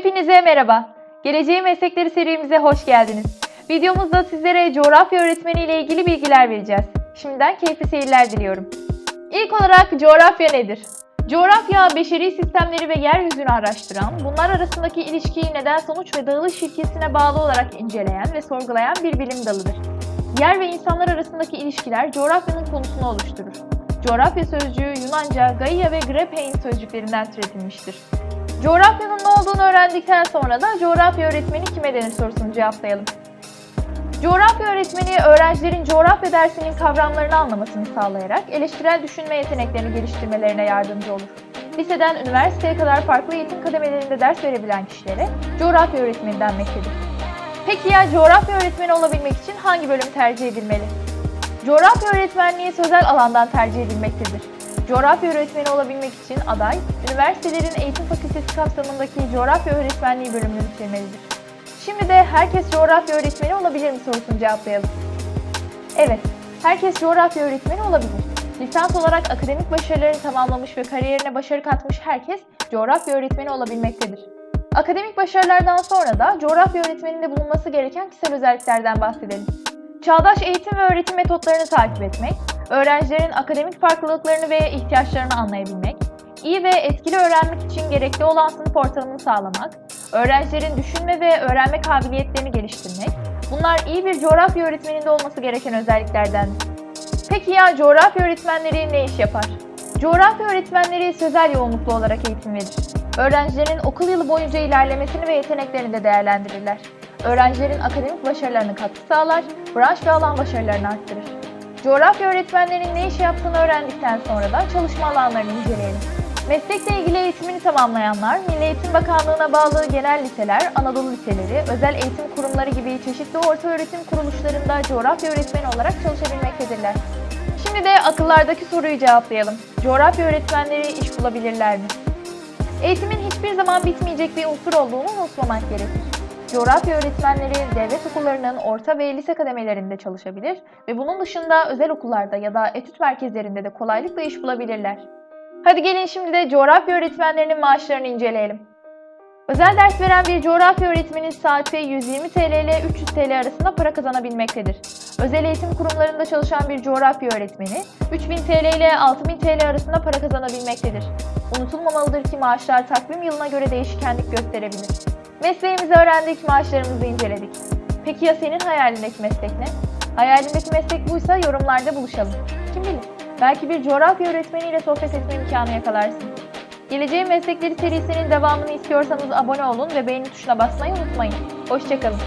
Hepinize merhaba. Geleceğin Meslekleri serimize hoş geldiniz. Videomuzda sizlere coğrafya öğretmeni ile ilgili bilgiler vereceğiz. Şimdiden keyifli seyirler diliyorum. İlk olarak coğrafya nedir? Coğrafya, beşeri sistemleri ve yeryüzünü araştıran, bunlar arasındaki ilişkiyi neden sonuç ve dağılış ilkesine bağlı olarak inceleyen ve sorgulayan bir bilim dalıdır. Yer ve insanlar arasındaki ilişkiler coğrafyanın konusunu oluşturur. Coğrafya sözcüğü Yunanca Gaia ve Grephein sözcüklerinden türetilmiştir. Coğrafyanın ne olduğunu öğrendikten sonra da coğrafya öğretmeni kime denir sorusunu cevaplayalım. Coğrafya öğretmeni öğrencilerin coğrafya dersinin kavramlarını anlamasını sağlayarak eleştirel düşünme yeteneklerini geliştirmelerine yardımcı olur. Liseden üniversiteye kadar farklı eğitim kademelerinde ders verebilen kişilere coğrafya öğretmeni denmektedir. Peki ya coğrafya öğretmeni olabilmek için hangi bölüm tercih edilmeli? Coğrafya öğretmenliği sözel alandan tercih edilmektedir. Coğrafya öğretmeni olabilmek için aday, üniversitelerin eğitim fakültesi kapsamındaki coğrafya öğretmenliği bölümünü bitirmelidir. Şimdi de herkes coğrafya öğretmeni olabilir mi sorusunu cevaplayalım. Evet, herkes coğrafya öğretmeni olabilir. Lisans olarak akademik başarılarını tamamlamış ve kariyerine başarı katmış herkes coğrafya öğretmeni olabilmektedir. Akademik başarılardan sonra da coğrafya öğretmeninde bulunması gereken kişisel özelliklerden bahsedelim. Çağdaş eğitim ve öğretim metotlarını takip etmek, öğrencilerin akademik farklılıklarını ve ihtiyaçlarını anlayabilmek, iyi ve etkili öğrenmek için gerekli olan sınıf ortamını sağlamak, öğrencilerin düşünme ve öğrenme kabiliyetlerini geliştirmek, bunlar iyi bir coğrafya öğretmeninde olması gereken özelliklerdendir. Peki ya coğrafya öğretmenleri ne iş yapar? Coğrafya öğretmenleri sözel yoğunluklu olarak eğitim verir. Öğrencilerin okul yılı boyunca ilerlemesini ve yeteneklerini de değerlendirirler. Öğrencilerin akademik başarılarına katkı sağlar, branş ve alan başarılarını arttırır. Coğrafya öğretmenlerinin ne iş yaptığını öğrendikten sonra da çalışma alanlarını inceleyelim. Meslekle ilgili eğitimini tamamlayanlar, Milli Eğitim Bakanlığı'na bağlı genel liseler, Anadolu liseleri, özel eğitim kurumları gibi çeşitli orta öğretim kuruluşlarında coğrafya öğretmeni olarak çalışabilmektedirler. Şimdi de akıllardaki soruyu cevaplayalım. Coğrafya öğretmenleri iş bulabilirler mi? Eğitimin hiçbir zaman bitmeyecek bir unsur olduğunu unutmamak gerekir. Coğrafya öğretmenleri devlet okullarının orta ve lise kademelerinde çalışabilir ve bunun dışında özel okullarda ya da etüt merkezlerinde de kolaylıkla iş bulabilirler. Hadi gelin şimdi de coğrafya öğretmenlerinin maaşlarını inceleyelim. Özel ders veren bir coğrafya öğretmeni saati 120 TL ile 300 TL arasında para kazanabilmektedir. Özel eğitim kurumlarında çalışan bir coğrafya öğretmeni 3000 TL ile 6000 TL arasında para kazanabilmektedir. Unutulmamalıdır ki maaşlar takvim yılına göre değişkenlik gösterebilir. Mesleğimizi öğrendik, maaşlarımızı inceledik. Peki ya senin hayalindeki meslek ne? Hayalindeki meslek buysa yorumlarda buluşalım. Kim bilir? Belki bir coğrafya öğretmeniyle sohbet etme imkanı yakalarsın. Geleceğin Meslekleri serisinin devamını istiyorsanız abone olun ve beğeni tuşuna basmayı unutmayın. Hoşçakalın.